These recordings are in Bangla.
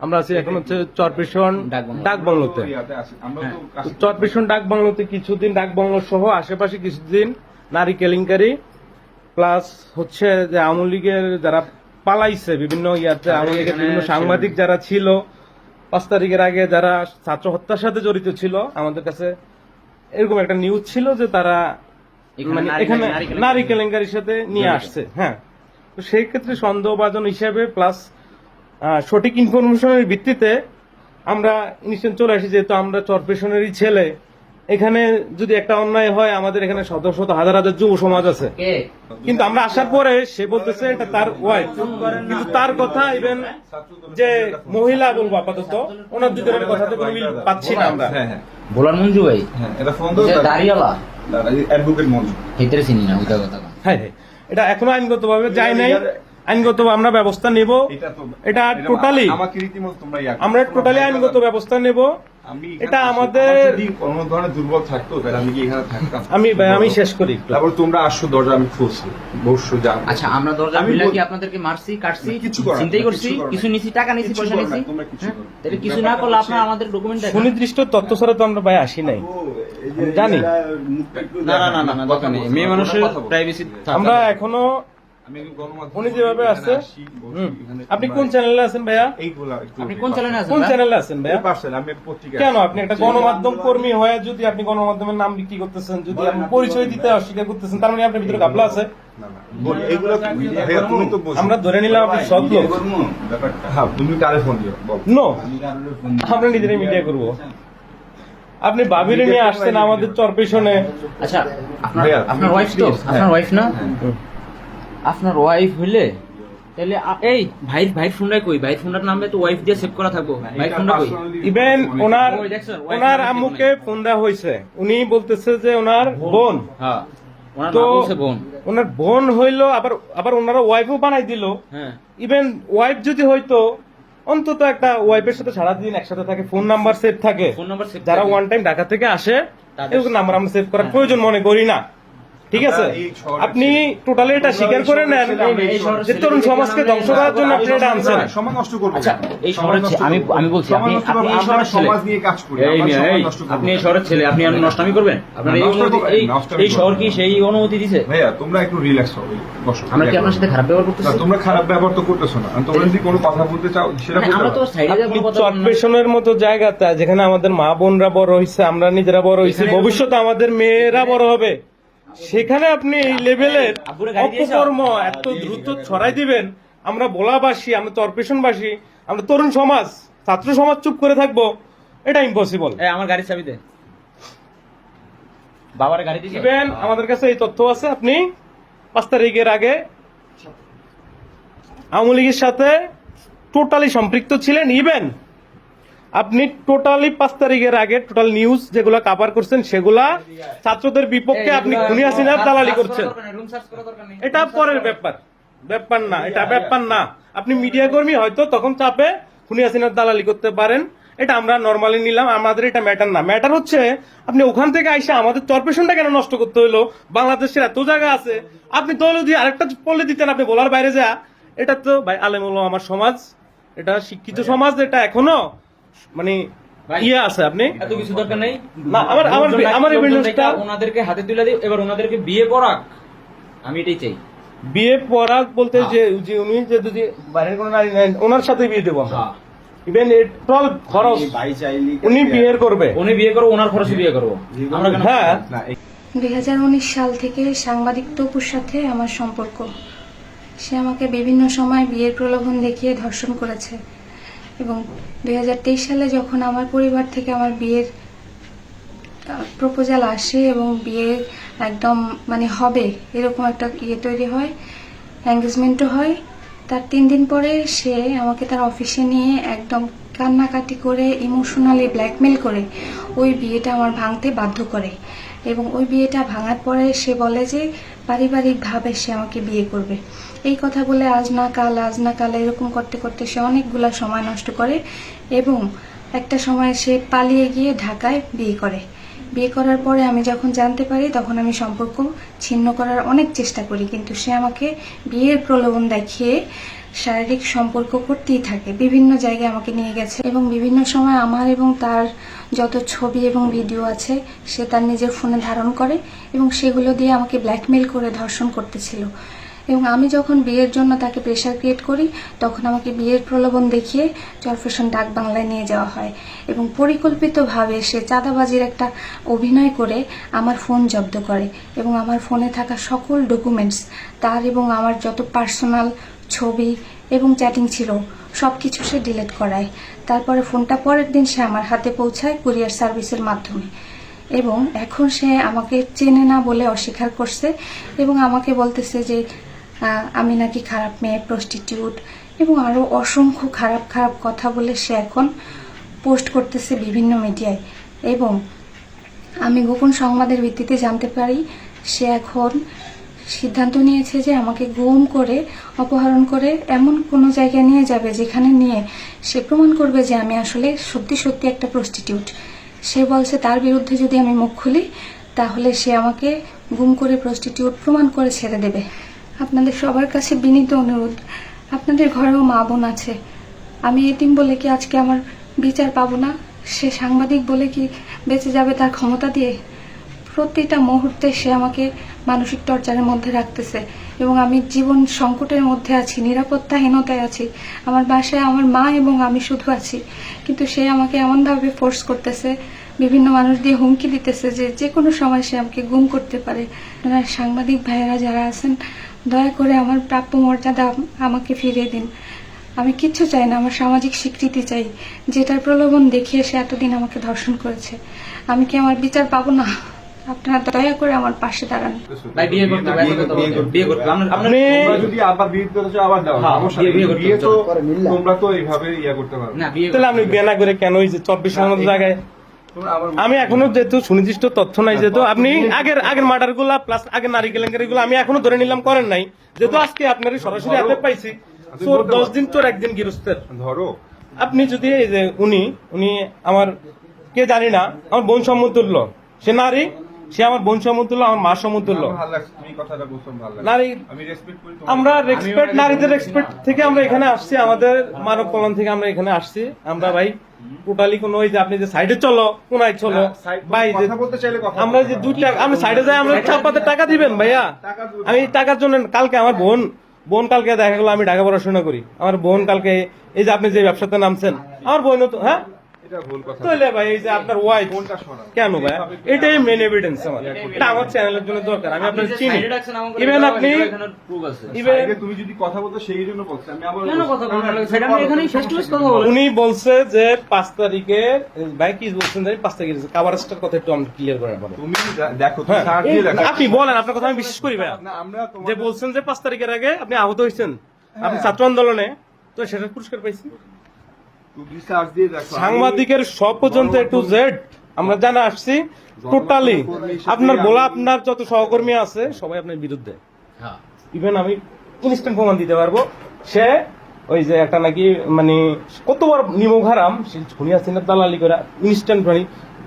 আমরা আছি এখন হচ্ছে চরপেশন। ডাক বাংলোতে। কাছে- চরপেশন ডাক বাংলোতে কিছুদিন ডাক বাংলো সহ আশেপাশে কিছুদিন নারী কেলেঙ্কারি প্লাস হচ্ছে যে আওয়ামী লীগের যারা পালাইছে বিভিন্ন ইয়াতে আওয়ামী লীগের বিভিন্ন সাংবাদিক যারা ছিল পাঁচ তারিখের আগে যারা ছাত্র হত্যার সাথে জড়িত ছিল আমাদের কাছে এরকম একটা নিউজ ছিল যে তারা এখানে মানে নারী- এখানে নারী কেলেঙ্কারির সাথে নিয়ে আসছে। হ্যাঁ। তো সেই ক্ষেত্রে সন্দেহভাজন হিসেবে প্লাস সঠিক ইনফরমেশনের ভিত্তিতে আমরা নিশ্চয় চলে আসি যেহেতু আমরা চরপেশনেরই ছেলে। এখানে যদি একটা অন্যায় হয় আমাদের এখানে শত শত হাজার হাজার যুব সমাজ আছে। কিন্তু আমরা আসার পরে সে বলতেছে এটা তার ওয়াইফ কিন্তু তার কথা ইভেন যে মহিলা বলব আপাতত ওনার দুজনের কথাতে কোনো মিল পাচ্ছি না আমরা। হ্যাঁ হ্যাঁ। ভোলার মঞ্জু ভাই হ্যাঁ এটা ফোন দাও যে দাঁড়িয়ালা অ্যাডভোকেট মঞ্জু। হেতেরে চিনি না ওইটা কথা। হ্যাঁ হ্যাঁ। এটা এখনও আইনগতভাবে যায় নাই। আইনগত আমরা ব্যবস্থা নেব। এটা টোটালি। আমরা টোটালি আইনগত ব্যবস্থা নেব। এটা আমাদের- কোনো ধরনের দুর্বল থাকতো তাহলে আমি কি এখানে থাকতাম? আমি আমি শেষ করি। তারপর তোমরা আসছো দরজা আমি খুলছি। বসছো যাও আচ্ছা আমরা দরজা কি আপনাদেরকে মারছি কাটছি? কিছু চিন্তাই করছি কিছু। নিছি টাকা নিছি পয়সা নিছি। হ্যাঁ? তাহলে কিছু না করলে আপনার আমাদের ডকুমেন্ট সুনির্দিষ্ট তথ্য ছাড়া তো আমরা ভাই আসি নাই। জানি। না না না না মেয়ে মানুষের প্রাইভেসি আমরা এখনও উনি যেভাবে আছে আপনি কোন চ্যানেলে আছেন ভাইয়া? আপনি কোন চ্যানেলে আছেন কোন চ্যানেলে আছেন ভাইয়া? আমি পত্রিকা কেন? আপনি একটা গণমাধ্যম কর্মী হয়ে যদি আপনি গণমাধ্যমের নাম বিক্রি করতেছেন যদি আপনি পরিচয় দিতে অস্বীকার করতেছেন তার মানে আপনার ভিতরে গাবলা আছে? না না। আমরা ধরে নিলাম আপনি সৎ লোক। হ্যাঁ তুমি কারে ফোন দিও? নো আমরা নিজেরাই মিডিয়া করব। আপনি বাবিরে নিয়ে আসছেন আমাদের চরপেশনে আচ্ছা আপনার ভাইয়া, আপনার তুমি ওয়াইফ তো? please, আপনার হ্যাঁ। ওয়াইফ না আপনার ওয়াইফ হইলে তাহলে এই ভাই ভাইয়ের ফোনটা কই? ভাইয়ের ফোনটার নামে তো ওয়াইফ দিয়ে সেভ করা থাকব। ভাইয়ের ফোনটা কই? ইভেন ওনার ওনার আম্মুকে ফোন দেওয়া হয়েছে। উনি বলতেছে যে ওনার বোন। হ্যাঁ ওনার তো বোন। ওনার বোন হইল আবার আবার ওনারা ওয়াইফও বানাই দিল। হ্যাঁ। ইভেন ওয়াইফ যদি হয়তো অন্তত একটা ওয়াইফের সাথে সারাদিন একসাথে থাকে ফোন নাম্বার সেভ থাকে। ফোন নাম্বার যারা ওয়ান টাইম ঢাকা থেকে আসে এরকম নাম্বার আমরা সেভ করার প্রয়োজন মনে করি না। ঠিক আছে? আপনি টোটালি এটা স্বীকার করে নেন যে তরুণ সমাজকে ধ্বংস করার জন্য আপনি এটা আনছেন। সমাজ নষ্ট করব আচ্ছা, এই শহরের আমি আমি বলছি আপনি আপনি এই শহরের ছেলে। সমাজ নিয়ে কাজ করি। আপনি এই না। শহরের ছেলে আপনি আর নষ্টামি করবেন? আপনার এই অনুমতি এই শহর কি সেই অনুমতি দিছে? ভাইয়া তোমরা একটু রিল্যাক্স হবে বসো। আমরা কি আপনার সাথে খারাপ ব্যবহার করতেছি? তোমরা খারাপ ব্যবহার তো করতেছো না। তোমরা যদি কোনো কথা বলতে চাও সেটা মানে আমরা তো সাইডে আপনি কথা চটপেশনের মতো জায়গাতে যেখানে আমাদের মা বোনরা বড় হয়েছে আমরা নিজেরা বড় হয়েছি ভবিষ্যতে আমাদের মেয়েরা বড় হবে। সেখানে আপনি এই লেভেলের গাড়ি অপকর্ম এত দ্রুত ছড়াই দিবেন আমরা ভোলাবাসী আমরা চরপেশনবাসী আমরা তরুণ সমাজ ছাত্র সমাজ চুপ করে থাকব এটা ইম্পসিবল আমার গাড়ির চাবি দে। বাবার গাড়ি ইভেন আমাদের কাছে এই তথ্য আছে আপনি পাঁচ তারিখের আগে আওয়ামী লীগের সাথে টোটালি সম্পৃক্ত ছিলেন ইভেন আপনি টোটালি পাঁচ তারিখের আগে টোটাল নিউজ যেগুলা কাভার করছেন সেগুলা ছাত্রদের বিপক্ষে আপনি খুনি হাসিনার দালালি করছেন। এটা পরের ব্যাপার। ব্যাপার না এটা ব্যাপার না। আপনি মিডিয়া কর্মী হয়তো তখন চাপে খুনি হাসিনার দালালি করতে পারেন। এটা আমরা নর্মালি নিলাম আমাদের এটা ম্যাটার না। ম্যাটার হচ্ছে আপনি ওখান থেকে আইসা আমাদের চরপেশনটা কেন নষ্ট করতে হলো বাংলাদেশের এত জায়গা আছে। আপনি দল দিয়ে আরেকটা পড়লে দিতেন আপনি বলার বাইরে যা। এটা তো ভাই আলেম হলো আমার সমাজ এটা শিক্ষিত সমাজ এটা এখনও। মানে ইয়ে আছে আপনি? এত কিছু দরকার নেই। না, আমার- আমার- আমার ওনাদেরকে হাতে তুলে দিই এবার ওনাদেরকে বিয়ে করাক। আমি এটাই চাই। বিয়ে পড়াক বলতে হ্যাঁ। যে যে উনি যে যদি বাইরের কোনো নারী নেন ওনার সাথে বিয়ে দেবো আমরা। হ্যাঁ। ইভেন টোটাল খরচ উনি বিয়ের করবে। উনি বিয়ে করব ওনার খরচে বিয়ে করব। আমরা হ্যাঁ। দুই সাল থেকে সাংবাদিক তপুর সাথে আমার সম্পর্ক। সে আমাকে বিভিন্ন সময় বিয়ের প্রলোভন দেখিয়ে ধর্ষণ করেছে এবং দুই হাজার তেইশ সালে যখন আমার পরিবার থেকে আমার বিয়ের প্রপোজাল আসে এবং বিয়ে একদম মানে হবে, এরকম একটা ইয়ে তৈরি হয় এঙ্গেজমেন্টও হয়, তার তিন দিন পরে সে আমাকে তার অফিসে নিয়ে একদম কান্নাকাটি করে ইমোশনালি ব্ল্যাকমেল করে ওই বিয়েটা আমার ভাঙতে বাধ্য করে। এবং ওই বিয়েটা ভাঙার পরে সে বলে যে পারিবারিকভাবে সে আমাকে বিয়ে করবে। এই কথা বলে আজ না কাল, আজ না কাল এরকম করতে করতে সে অনেকগুলো সময় নষ্ট করে এবং একটা সময় সে পালিয়ে গিয়ে ঢাকায় বিয়ে করে। বিয়ে করার পরে আমি যখন জানতে পারি, তখন আমি সম্পর্ক ছিন্ন করার অনেক চেষ্টা করি, কিন্তু সে আমাকে বিয়ের প্রলোভন দেখিয়ে শারীরিক সম্পর্ক করতেই থাকে। বিভিন্ন জায়গায় আমাকে নিয়ে গেছে এবং বিভিন্ন সময় আমার এবং তার যত ছবি এবং ভিডিও আছে, সে তার নিজের ফোনে ধারণ করে এবং সেগুলো দিয়ে আমাকে ব্ল্যাকমেল করে ধর্ষণ করতেছিল। এবং আমি যখন বিয়ের জন্য তাকে প্রেশার ক্রিয়েট করি, তখন আমাকে বিয়ের প্রলোভন দেখিয়ে চরফেশন ডাক বাংলায় নিয়ে যাওয়া হয় এবং পরিকল্পিতভাবে সে চাঁদাবাজির একটা অভিনয় করে আমার ফোন জব্দ করে এবং আমার ফোনে থাকা সকল ডকুমেন্টস তার এবং আমার যত পার্সোনাল ছবি এবং চ্যাটিং ছিল সব কিছু সে ডিলিট করায়। তারপরে ফোনটা পরের দিন সে আমার হাতে পৌঁছায় কুরিয়ার সার্ভিসের মাধ্যমে। এবং এখন সে আমাকে চেনে না বলে অস্বীকার করছে এবং আমাকে বলতেছে যে আমি নাকি খারাপ মেয়ে প্রস্টিটিউট এবং আরও অসংখ্য খারাপ খারাপ কথা বলে সে এখন পোস্ট করতেছে বিভিন্ন মিডিয়ায় এবং আমি গোপন সংবাদের ভিত্তিতে জানতে পারি, সে এখন সিদ্ধান্ত নিয়েছে যে আমাকে গুম করে, অপহরণ করে এমন কোনো জায়গায় নিয়ে যাবে যেখানে নিয়ে সে প্রমাণ করবে যে আমি আসলে সত্যি সত্যি একটা প্রস্টিটিউট সে বলছে, তার বিরুদ্ধে যদি আমি মুখ খুলি, তাহলে সে আমাকে গুম করে প্রস্টিটিউট প্রমাণ করে ছেড়ে দেবে। আপনাদের সবার কাছে বিনীত অনুরোধ, আপনাদের ঘরেও মা বোন আছে। আমি এতিম বলে কি আজকে আমার বিচার পাবো না? সে সাংবাদিক বলে কি বেঁচে যাবে তার ক্ষমতা দিয়ে? প্রতিটা মুহূর্তে সে আমাকে মানসিক টর্চারের মধ্যে রাখতেছে এবং আমি জীবন সংকটের মধ্যে আছি, নিরাপত্তাহীনতায় আছি। আমার বাসায় আমার মা এবং আমি শুধু আছি। কিন্তু সে আমাকে এমনভাবে ফোর্স করতেছে, বিভিন্ন মানুষ দিয়ে হুমকি দিতেছে যে যে কোনো সময় সে আমাকে গুম করতে পারে। সাংবাদিক ভাইয়েরা যারা আছেন, দয়া করে আমার প্রাপ্য মর্যাদা আমাকে ফিরিয়ে দিন। আমি কিচ্ছু চাই না, আমার সামাজিক স্বীকৃতি চাই, যেটার প্রলোভন দেখিয়ে সে এতদিন আমাকে ধর্ষণ করেছে। আমি কি আমার বিচার পাবো না? আপনারা দয়া করে আমার পাশে দাঁড়ান। ভাই বিয়ে করতে হবে, এত কথা বলতে হবে। বিয়ে করতে হবে। আপনার- আপনার- আপনি- যদি আবার বিয়ে দিতে চাও আবার দাও। হ্যাঁ, বিয়ে- নেই। বিয়ে করতে বিয়ে তো তোমরা তো এইভাবে ইয়া করতে পারো। না বিয়ে তাহলে আপনি বিয়ে না করে কেন ওই যে চব্বিশের মতো জায়গায়? আমি এখনও যেহেতু সুনির্দিষ্ট তথ্য নাই যেহেতু আপনি আগের আগের মার্ডারগুলা প্লাস আগের নারী কেলেঙ্কারি গুলো আমি এখনও ধরে নিলাম করেন নাই। যেহেতু আজকে আপনার সরাসরি হাতে পাইছি। দশ দিন তোর একদিন গৃহস্থের ধরো। আপনি যদি এই যে উনি উনি আমার কে জানি না আমার বোন সমতুল্য সে নারী সে আমার বোন সমতুল্য আমার মা সমতুল্য। আমার আমি রেসপেক্ট নারীদের রেসপেক্ট থেকে আমরা এখানে আসছি আমাদের মানব কল্যাণ থেকে আমরা এখানে আসছি। আমরা ভাই টোটালি কোনো ওই যে আপনি যে সাইডে চলো কোনায় চলো ভাই যে আমরা যে। দুই টাকা আমরা সাইডে যাই আমরা চাপাতে টাকা দিবেন ভাইয়া। আমি টাকার জন্য কালকে আমার বোন বোন কালকে দেখা গেলো আমি ঢাকা পড়াশোনা করি। আমার বোন কালকে এই যে আপনি যে ব্যবসাতে নামছেন আমার বোন তো হ্যাঁ? তাহলে ভাই এই যে আপনার ওয়াইফ কেন ভাই? এটাই মেন এভিডেন্স আমার। এটা আমার চ্যানেলের জন্য দরকার আমি আপনার চিনি। side এ রাখছেন আমাকে ইভেন আপনি হয়নি, এখানে proof আছে। ইভেন আগে তুমি যদি কথা বলতো সেই জন্য বলছি আমি আবার কেন কথা বলব? না? সেটা আমি এখানেই face to face কথা বলব। উনি বলছে যে পাঁচ তারিখে ভাই কি বলছেন জানি পাঁচ তারিখে কাভারেজটার কথা একটু আমরা ক্লিয়ার করে বলেন তুমি হ্যাঁ। দেখো। আপনি বলেন আপনার কথা আমি বিশ্বাস করি ভাই যে বলছেন যে পাঁচ তারিখের আগে আপনি আহত হয়েছেন আপনি ছাত্র আন্দোলনে তো সেটা পুরস্কার পাইছি তুমি সার্চ দিয়ে দেখো আমি- সাংবাদিকের সব পর্যন্ত এ টু জেড আমরা জানা আসছি টোটালি আপনার বলা আপনার যত সহকর্মী আছে সবাই আপনার বিরুদ্ধে। হ্যাঁ। ইভেন আমি ইনস্ট্যান্ট প্রমাণ দিতে পারব। সে ওই যে একটা নাকি মানে কতবার নিমক হারাম সে খুনিয়া সিনের দালালি করে ইনস্ট্যান্ট মানে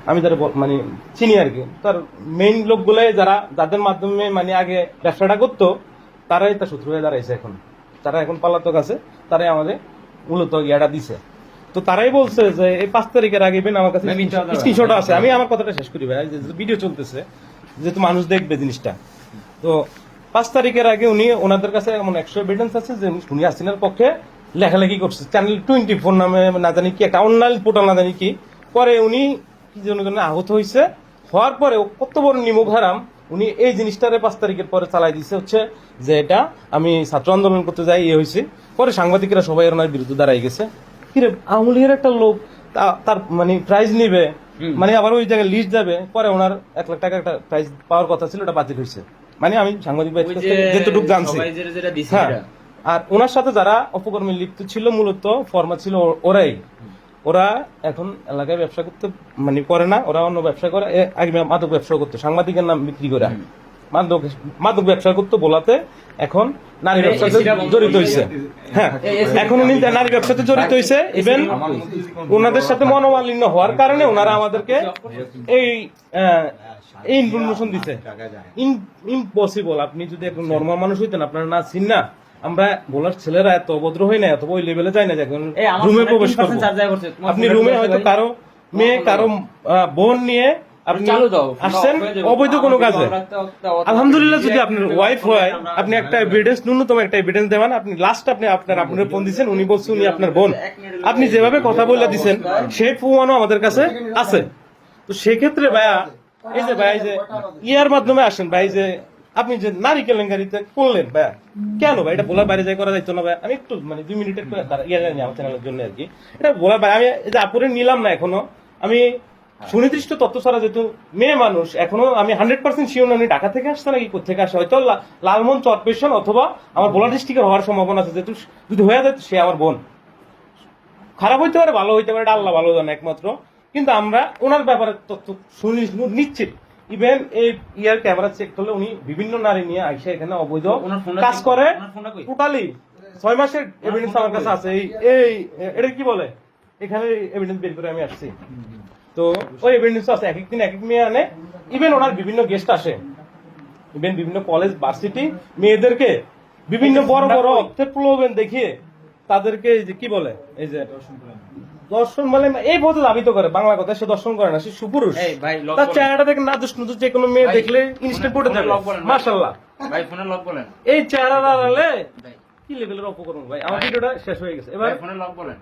আমি তার মানে চিনি আর কি। তার মেইন লোকগুলো যারা যাদের মাধ্যমে মানে আগে ব্যবসাটা করতো তারাই তার শত্রু হয়ে দাঁড়াইছে এখন। তারা এখন পালাতক আছে তারাই আমাদের মূলত ইয়াটা দিছে। তো তারাই বলছে যে এই পাঁচ তারিখের আগে ইভেন আমার কাছে স্ক্রিনশট আছে। আমি আমার কথাটা শেষ করি ভাই ভিডিও চলতেছে যেহেতু মানুষ দেখবে জিনিসটা। তো পাঁচ তারিখের আগে উনি ওনাদের কাছে এমন একশো এভিডেন্স আছে যে উনি হাসিনার পক্ষে লেখালেখি করছে। চ্যানেল টোয়েন্টি ফোর নামে না জানি কি একটা অনলাইন পোর্টাল না জানি কি। পরে উনি কি জন্য আহত হয়েছে। হওয়ার পরে কত বড় নিমুখ হারাম। উনি এই জিনিসটারে পাঁচ তারিখের পরে চালাই দিছে হচ্ছে যে এটা আমি ছাত্র আন্দোলন করতে যাই ইয়ে হয়েছে। পরে সাংবাদিকরা সবাই ওনার বিরুদ্ধে দাঁড়াই গেছে। কিরে আওয়ামী লীগের একটা লোক তার মানে প্রাইজ নিবে মানে আবার ওই জায়গায় লিস্ট যাবে পরে ওনার এক লাখ টাকা একটা প্রাইজ পাওয়ার কথা ছিল ওটা বাতিল হয়েছে। মানে আমি সাংবাদিক যেটুকু জানছি। হ্যাঁ। আর ওনার সাথে যারা অপকর্মে লিপ্ত ছিল মূলত ফর্মা ছিল ওরাই। ওরা এখন এলাকায় ব্যবসা করতে মানে করে না ওরা অন্য ব্যবসা করে আগে মাদক ব্যবসা করতো সাংবাদিকের নাম বিক্রি করে। মাদক মাদক ব্যবসা করতো বলাতে এখন নারী ব্যবসাতে জড়িত হয়েছে হ্যাঁ এখন উনি নারী ব্যবসাতে জড়িত হয়েছে ইভেন ওনাদের সাথে মনোমালিন্য হওয়ার কারণে ওনারা আমাদেরকে এই এই ইনফরমেশন দিছে। ইম্পসিবল আপনি যদি একজন নর্মাল মানুষ হইতেন আপনার না চিন না আমরা বলার ছেলেরা এত অভদ্র হয় না এত ওই লেভেলে যায় না এখন রুমে প্রবেশ করব। করছে। আপনি রুমে হয়তো কারও মেয়ে কারও বোন নিয়ে আপনি আসছেন? অবৈধ কোনো কাজে? একটা- একটা- আলহামদুলিল্লাহ যদি আপনার ওয়াইফ হয় আপনি একটা এভিডেন্স ন্যূনতম একটা এভিডেন্স দেবেন আপনি লাস্ট আপনি আপনার আপনার ফোন দিচ্ছেন উনি বলছেন উনি আপনার বোন। আপনি যেভাবে কথা বলে দিচ্ছেন সেই প্রমাণও আমাদের কাছে আছে। তো সেক্ষেত্রে ভাইয়া এই যে ভাই যে ইয়ার মাধ্যমে আসেন ভাই যে আপনি যে নারী কেলেঙ্কারিতে করলেন ভাইয়া কেন ভাই? এটা বলার বাইরে যাই করা যাইতো না ভাই আমি একটু মানে দুই মিনিটের ইয়ে জানি আমার চ্যানেলের জন্য আর কি। এটা বলার বাইরে আমি এই যে আপুরে নিলাম না এখনও আমি সুনির্দিষ্ট তথ্য ছাড়া যেহেতু মেয়ে মানুষ এখনও আমি হান্ড্রেড পার্সেন্ট শিওর উনি ঢাকা থেকে আসছে নাকি কোথেকে আসে হয়তো লা- লালমন চটপেশন অথবা আমার বোলা ডিস্ট্রিক্টের হওয়ার সম্ভাবনা আছে। যেহেতু যদি হয়ে যায় সে আমার বোন। খারাপ হইতে পারে ভালো হইতে পারে এটা আল্লাহ ভালো জানে একমাত্র। কিন্তু আমরা ওনার ব্যাপারে তথ্য শুনি নিশ্চিত। ইভেন এই ইয়ার ক্যামেরা চেক করলে উনি বিভিন্ন নারী নিয়ে আইসা এখানে অবৈধ কাজ করে। ওনার ফোনটা কই? টোটালি ছয় মাসের এভিডেন্স আমার কাছে আছে। এই এই এটা কি বলে? এখানে এভিডেন্স বের করে আমি আসছি। তো ওই এভিডেন্স আছে এক এক দিন এক এক মেয়ে আনে। ইভেন ওনার বিভিন্ন গেস্ট আসে। ইভেন বিভিন্ন কলেজ ভার্সিটি মেয়েদেরকে বিভিন্ন বড় বড় অর্থে প্রলোভন দেখিয়ে তাদেরকে এই যে কি বলে এই যে দর্শন মানে এই পথে দাবিত করে। বাংলা কথা সে দর্শন করে না সে সুপুরুষ। তার। চেহারাটা দেখে না দুষ্ট যে কোনো মেয়ে দেখলে ইনস্ট্যান্ট পড়ে যাবে। মাশাল্লাহ ভাই। ফোনে লক বলেন। এই চেহারা দাঁড়ালে কি লেভেলের অপকরণ ভাই? আমার ভিডিওটা শেষ হয়ে গেছে। এবার ফোনে লক বলেন।